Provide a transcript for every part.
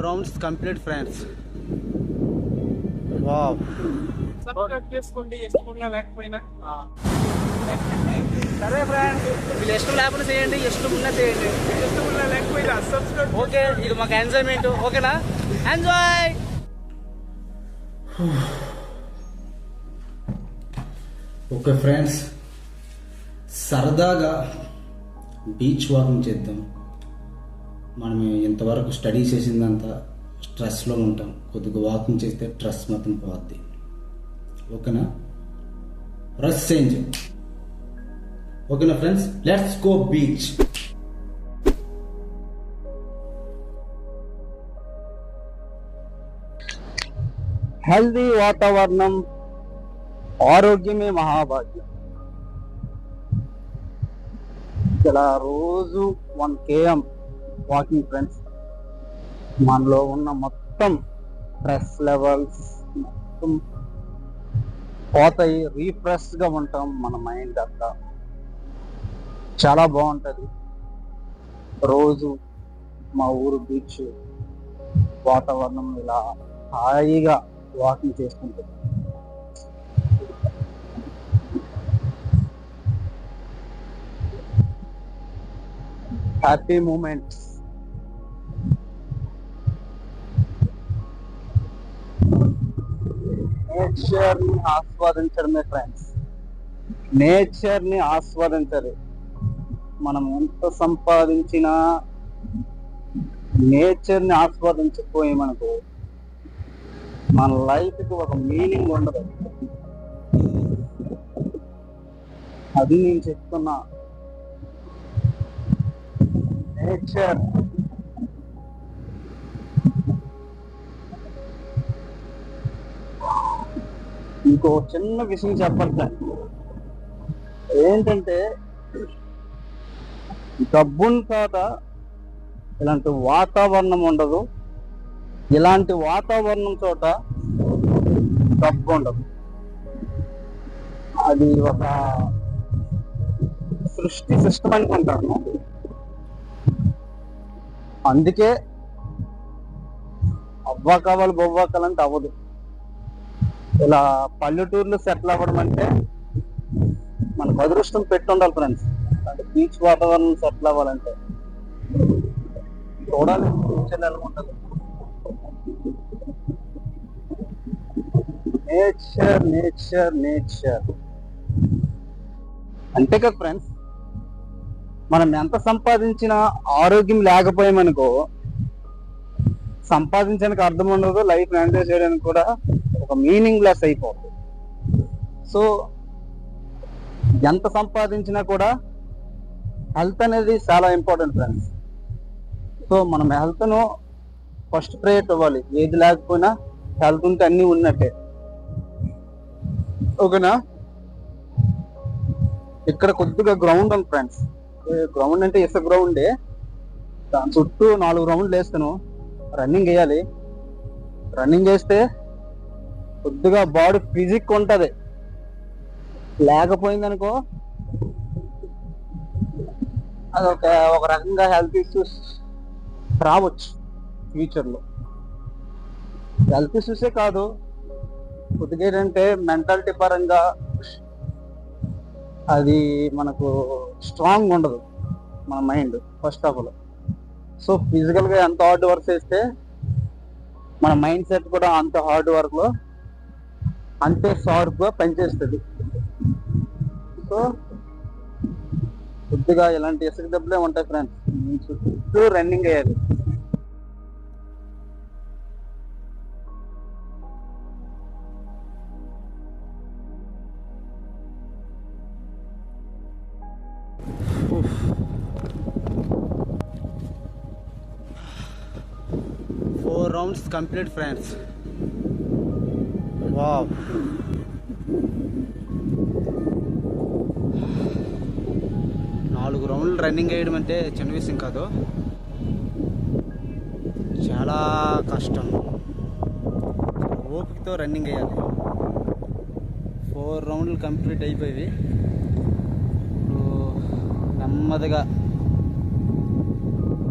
Four rounds complete friends wow లేకపోయినా. సరే friends వీళ్ళు ఇష్టం లేకుండా చేయండి ఇష్టం ఉన్నా చేయండి. ఇష్టమున్నా లేకపోయినా సబ్స్క్రైబ్ ఓకే ఇది మాకు ఎంజాయ్మెంట్ ఓకేనా? ఎంజాయ్ ఓకే ఫ్రెండ్స్ సరదాగా బీచ్ వాకింగ్ చేద్దాం. మనం ఇంతవరకు స్టడీ చేసిందంతా స్ట్రెస్లో ఉంటాం. కొద్దిగా వాకింగ్ చేస్తే స్ట్రెస్ మొత్తం పోద్ది. ఓకేనా? రస్ చేంజ్. ఓకేనా friends? Let's go beach. Healthy వాతావరణం ఆరోగ్యమే మహాభాగ్యం. ఇక్కడ రోజు వన్ కేఎం వాకింగ్ ఫ్రెండ్స్ మనలో ఉన్న మొత్తం స్ట్రెస్ లెవెల్స్ మొత్తం పోతాయి రీఫ్రెష్గా ఉంటాం మన మైండ్ అంతా. చాలా బాగుంటుంది. రోజు మా ఊరు బీచ్ వాతావరణం ఇలా హాయిగా వాకింగ్ చేసుకుంటుంది హ్యాపీ మూమెంట్స్ నేచర్ని ఆస్వాదించడమే ఫ్రెండ్స్ నేచర్ని ఆస్వాదించాలి మనం ఎంత సంపాదించినా నేచర్ని ఆస్వాదించకపోయామనుకో మన లైఫ్కి ఒక మీనింగ్ ఉండదు. అది నేను చెప్తున్నా. నేచర్ ఇంకో చిన్న విషయం చెప్పాలి ఏంటంటే డబ్బుని కాట ఇలాంటి వాతావరణం ఉండదు. ఇలాంటి వాతావరణం చోట డబ్బు ఉండదు. అది ఒక సృష్టి సిస్టమ్ అనుకుంటాను అందుకే అవ్వ కావాలి బొవ్వ అవ్వదు. ఇలా పల్లెటూర్లు సెటిల్ అవ్వడం అంటే మనకు అదృష్టం పెట్టి ఉండాలి ఫ్రెండ్స్. అంటే బీచ్ వాతావరణం సెటిల్ అవ్వాలంటే. చూడాలి ఫ్యూచర్ ఎలా ఉంటుంది. Nature nature nature. అంతే కదా ఫ్రెండ్స్. మనం ఎంత సంపాదించినా ఆరోగ్యం లేకపోయామనుకో సంపాదించడానికి అర్థం ఉండదు లైఫ్ ఎంజాయ్ చేయడానికి కూడా ఒక మీనింగ్లెస్ అయిపోతుంది. సో ఎంత సంపాదించినా కూడా హెల్త్ అనేది చాలా ఇంపార్టెంట్ ఫ్రెండ్స్ సో మనం హెల్త్ను ఫస్ట్ ప్రేయర్ ఇవ్వాలి. ఏది లేకపోయినా హెల్త్ ఉంటే అన్నీ ఉన్నట్టే. ఓకేనా? ఇక్కడ కొద్దిగా గ్రౌండ్ ఉంది ఫ్రెండ్స్ గ్రౌండ్ అంటే ఇసుక గ్రౌండే దాని చుట్టూ నాలుగు రౌండ్లు వేస్తాను. రన్నింగ్ వేయాలి. రన్నింగ్ చేస్తే కొద్దిగా బాడీ ఫిజిక్ ఉంటది. లేకపోయిందనుకో అది ఒక ఒక రకంగా హెల్త్ ఇష్యూస్ రావచ్చు ఫ్యూచర్లో హెల్త్ ఇష్యూసే కాదు కొద్దిగా ఏంటంటే మెంటాలిటీ పరంగా అది మనకు స్ట్రాంగ్ ఉండదు మన mind first of all. So ఫిజికల్గా ఎంత హార్డ్ వర్క్ చేస్తే మన మైండ్ సెట్ కూడా అంత హార్డ్ వర్క్లో అంతే షార్ప్గా పనిచేస్తుంది. సో కొద్దిగా ఇలాంటి ఇసుక దెబ్బలే ఉంటాయి ఫ్రెండ్స్ చుట్టూ running అయ్యాలి four rounds complete friends wow నాలుగు రౌండ్లు రన్నింగ్ వేయడం అంటే చిన్న విషయం కాదు. చాలా కష్టం. ఓపికతో రన్నింగ్ వేయాలి. ఫోర్ రౌండ్లు కంప్లీట్ అయిపోయి ఇప్పుడు నెమ్మదిగా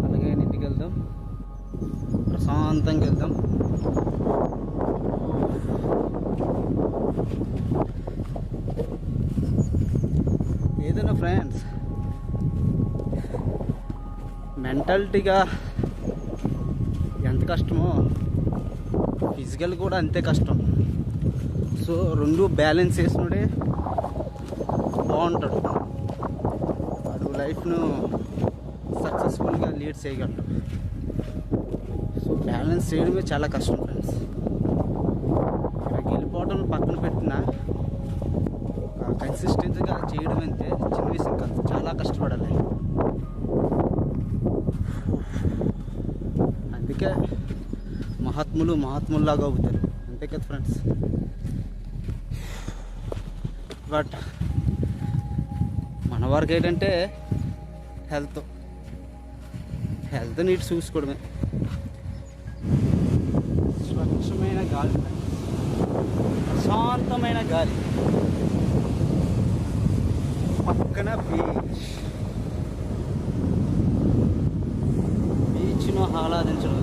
అలాగే ఇంటికి వెళ్దాం ప్రశాంతంగా వెళ్దాం. ఏదైనా ఫ్రెండ్స్ మెంటాలిటీగా ఎంత కష్టమో ఫిజికల్ కూడా అంతే కష్టం. సో రెండు బ్యాలెన్స్ చేసినడే బాగుంటాడు. వాడు లైఫ్ను సక్సెస్ఫుల్గా లీడ్ చేయగలడు. సో బ్యాలెన్స్ చేయడమే చాలా కష్టం ఫ్రెండ్స్ ఇక్కడికి వెళ్ళిపోవడం పక్కన పెట్టి కన్సిస్టెన్సీగా చేయడం అంతే చిన్న విషయం కాదు. చాలా కష్టపడాలి. అందుకే మహాత్ములు మహాత్ముల్లాగా అవుతారు. అంతే కదా ఫ్రెండ్స్? బట్ మన వరకు ఏంటంటే హెల్త్. Health neat చూసుకోవడమే. స్వచ్ఛమైన గాలి. ప్రశాంతమైన గాలి. పక్కన బీచ్. బీచ్ను ఆహ్లాదించడం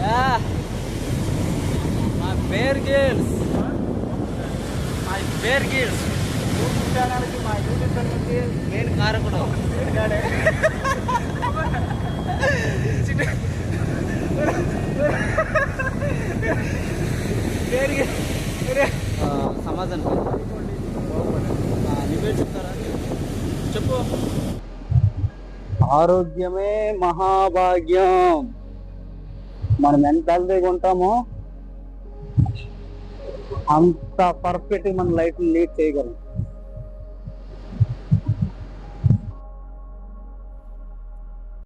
yeah. My Bear Grylls my Bear Grylls YouTube ఛానల్కి మా యూట్యూబ్ ఛానల్కి నేను కారకుడు. సమాధానం నువ్వే చెప్తారా? చెప్పు. ఆరోగ్యమే మహాభాగ్యం. మనం ఎంత హెల్తీగా ఉంటామో అంత పర్ఫెక్ట్ మన లైఫ్ లీడ్ చేయగలం.